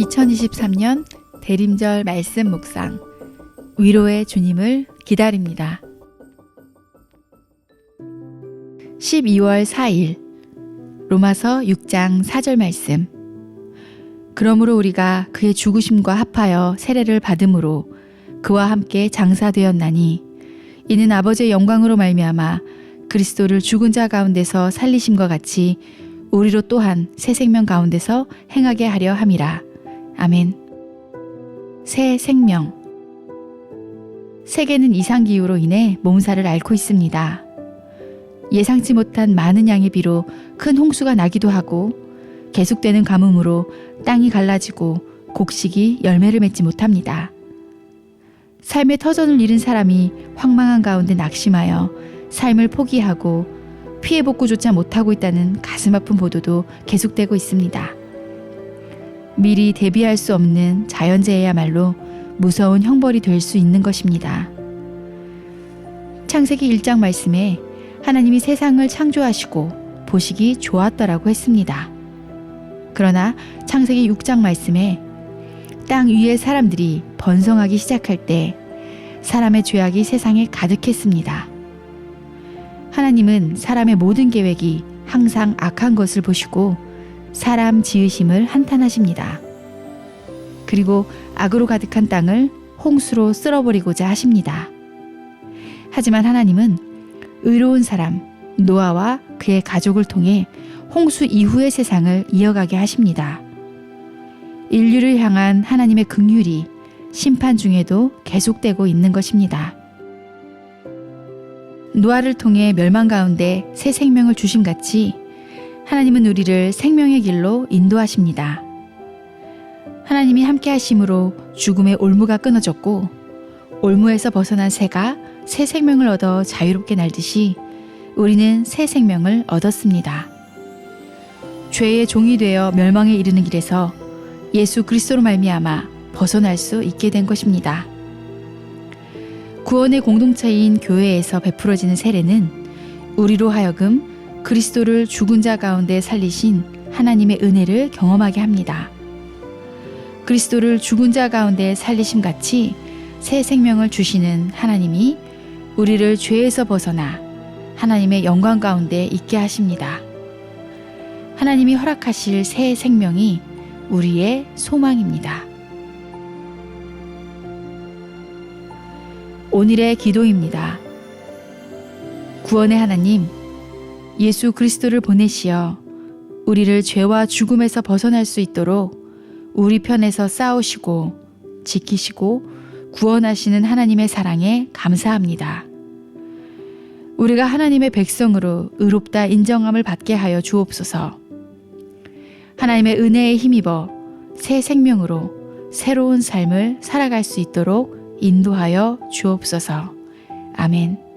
2023년 대림절 말씀 묵상 위로의 주님을 기다립니다. 12월 4일 로마서 6장 4절 말씀 그러므로 우리가 그의 죽으심과 합하여 세례를 받음으로 그와 함께 장사되었나니 이는 아버지의 영광으로 말미암아 그리스도를 죽은 자 가운데서 살리심과 같이 우리로 또한 새 생명 가운데서 행하게 하려 함이라. 아멘. 새 생명. 세계는 이상기후로 인해 몸살을 앓고 있습니다. 예상치 못한 많은 양의 비로 큰 홍수가 나기도 하고 계속되는 가뭄으로 땅이 갈라지고 곡식이 열매를 맺지 못합니다. 삶의 터전을 잃은 사람이 황망한 가운데 낙심하여 삶을 포기하고 피해 복구조차 못하고 있다는 가슴 아픈 보도도 계속되고 있습니다. 미리 대비할 수 없는 자연재해야말로 무서운 형벌이 될 수 있는 것입니다. 창세기 1장 말씀에 하나님이 세상을 창조하시고 보시기 좋았더라고 했습니다. 그러나 창세기 6장 말씀에 땅 위의 사람들이 번성하기 시작할 때 사람의 죄악이 세상에 가득했습니다. 하나님은 사람의 모든 계획이 항상 악한 것을 보시고 사람 지으심을 한탄하십니다. 그리고 악으로 가득한 땅을 홍수로 쓸어버리고자 하십니다. 하지만 하나님은 의로운 사람 노아와 그의 가족을 통해 홍수 이후의 세상을 이어가게 하십니다. 인류를 향한 하나님의 긍휼이 심판 중에도 계속되고 있는 것입니다. 노아를 통해 멸망 가운데 새 생명을 주심 같이 하나님은 우리를 생명의 길로 인도하십니다. 하나님이 함께 하심으로 죽음의 올무가 끊어졌고 올무에서 벗어난 새가 새 생명을 얻어 자유롭게 날듯이 우리는 새 생명을 얻었습니다. 죄의 종이 되어 멸망에 이르는 길에서 예수 그리스도로 말미암아 벗어날 수 있게 된 것입니다. 구원의 공동체인 교회에서 베풀어지는 세례는 우리로 하여금 그리스도를 죽은 자 가운데 살리신 하나님의 은혜를 경험하게 합니다. 그리스도를 죽은 자 가운데 살리심 같이 새 생명을 주시는 하나님이 우리를 죄에서 벗어나 하나님의 영광 가운데 있게 하십니다. 하나님이 허락하실 새 생명이 우리의 소망입니다. 오늘의 기도입니다. 구원의 하나님, 예수 그리스도를 보내시어 우리를 죄와 죽음에서 벗어날 수 있도록 우리 편에서 싸우시고 지키시고 구원하시는 하나님의 사랑에 감사합니다. 우리가 하나님의 백성으로 의롭다 인정함을 받게 하여 주옵소서. 하나님의 은혜에 힘입어 새 생명으로 새로운 삶을 살아갈 수 있도록 인도하여 주옵소서. 아멘.